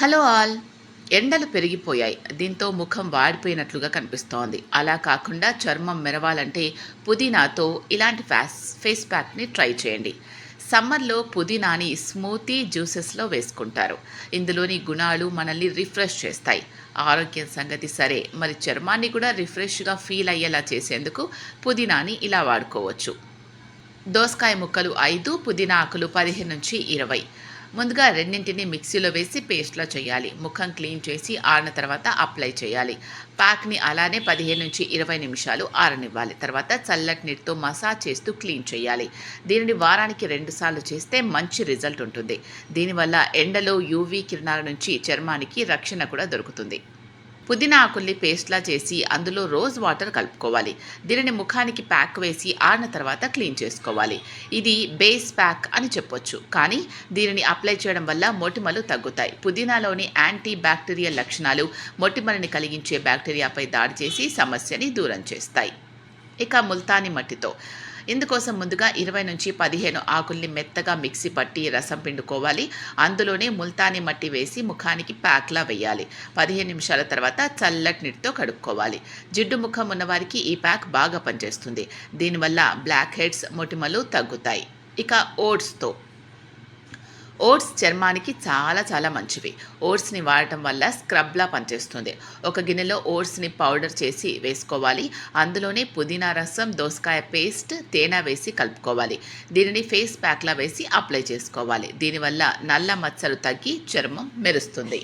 Hello all. ఎండలు పెరిగిపోయాయి. దీంతో ముఖం వాడిపోయినట్లుగా కనిపిస్తోంది. అలా కాకుండా చర్మం మెరవాలంటే పుదీనాతో ఇలాంటి ఫేస్ ఫేస్ ప్యాక్ని ట్రై చేయండి. సమ్మర్లో పుదీనాని స్మూతీ జ్యూసెస్లో వేసుకుంటారు. ఇందులోని గుణాలు మనల్ని రిఫ్రెష్ చేస్తాయి. ఆరోగ్యం సంగతి సరే మరి చర్మాన్ని కూడా రిఫ్రెష్గా ఫీల్ అయ్యేలా చేసేందుకు పుదీనాని ఇలా వాడుకోవచ్చు. దోసకాయ ముక్కలు ఐదు పుదీనా ఆకులు పదిహేను నుంచి ఇరవై. ముందుగా రెండింటిని మిక్సీలో వేసి పేస్ట్లా చేయాలి. ముఖం క్లీన్ చేసి ఆరిన తర్వాత అప్లై చేయాలి. ప్యాక్ని అలానే పదిహేను నుంచి ఇరవై నిమిషాలు ఆరనివ్వాలి. తర్వాత చల్లటి నీటితో మసాజ్ చేస్తూ క్లీన్ చేయాలి. దీనిని వారానికి రెండుసార్లు చేస్తే మంచి రిజల్ట్ ఉంటుంది. దీనివల్ల ఎండలో యూవీ కిరణాల నుంచి చర్మానికి రక్షణ కూడా దొరుకుతుంది. పుదీనా ఆకుల్ని పేస్ట్లా చేసి అందులో రోజ్ వాటర్ కలుపుకోవాలి. దీనిని ముఖానికి ప్యాక్ వేసి ఆరిన తర్వాత క్లీన్ చేసుకోవాలి. ఇది బేస్ ప్యాక్ అని చెప్పొచ్చు. కానీ దీనిని అప్లై చేయడం వల్ల మొటిమలు తగ్గుతాయి. పుదీనాలోని యాంటీ బ్యాక్టీరియల్ లక్షణాలు మొటిమలని కలిగించే బ్యాక్టీరియాపై దాడి చేసి సమస్యని దూరం చేస్తాయి. ఇక ముల్తాని మట్టితో. ఇందుకోసం ముందుగా ఇరవై నుంచి పదిహేను ఆకుల్ని మెత్తగా మిక్సీ పట్టి రసం పిండుకోవాలి. అందులోనే ముల్తానీ మట్టి వేసి ముఖానికి ప్యాక్లా వేయాలి. పదిహేను నిమిషాల తర్వాత చల్లటి నీటితో కడుక్కోవాలి. జిడ్డు ముఖం ఉన్నవారికి ఈ ప్యాక్ బాగా పనిచేస్తుంది. దీనివల్ల బ్లాక్ హెడ్స్ మొటిమలు తగ్గుతాయి. ఇక ఓట్స్తో. ఓట్స్ చర్మానికి చాలా చాలా మంచివి. ఓట్స్ని వాడటం వల్ల స్క్రబ్లా పనిచేస్తుంది. ఒక గిన్నెలో ఓట్స్ని పౌడర్ చేసి వేసుకోవాలి. అందులోనే పుదీనా రసం దోసకాయ పేస్ట్ తేనె వేసి కలుపుకోవాలి. దీనిని ఫేస్ ప్యాక్లా వేసి అప్లై చేసుకోవాలి. దీనివల్ల నల్ల మచ్చలు తగ్గి చర్మం మెరుస్తుంది.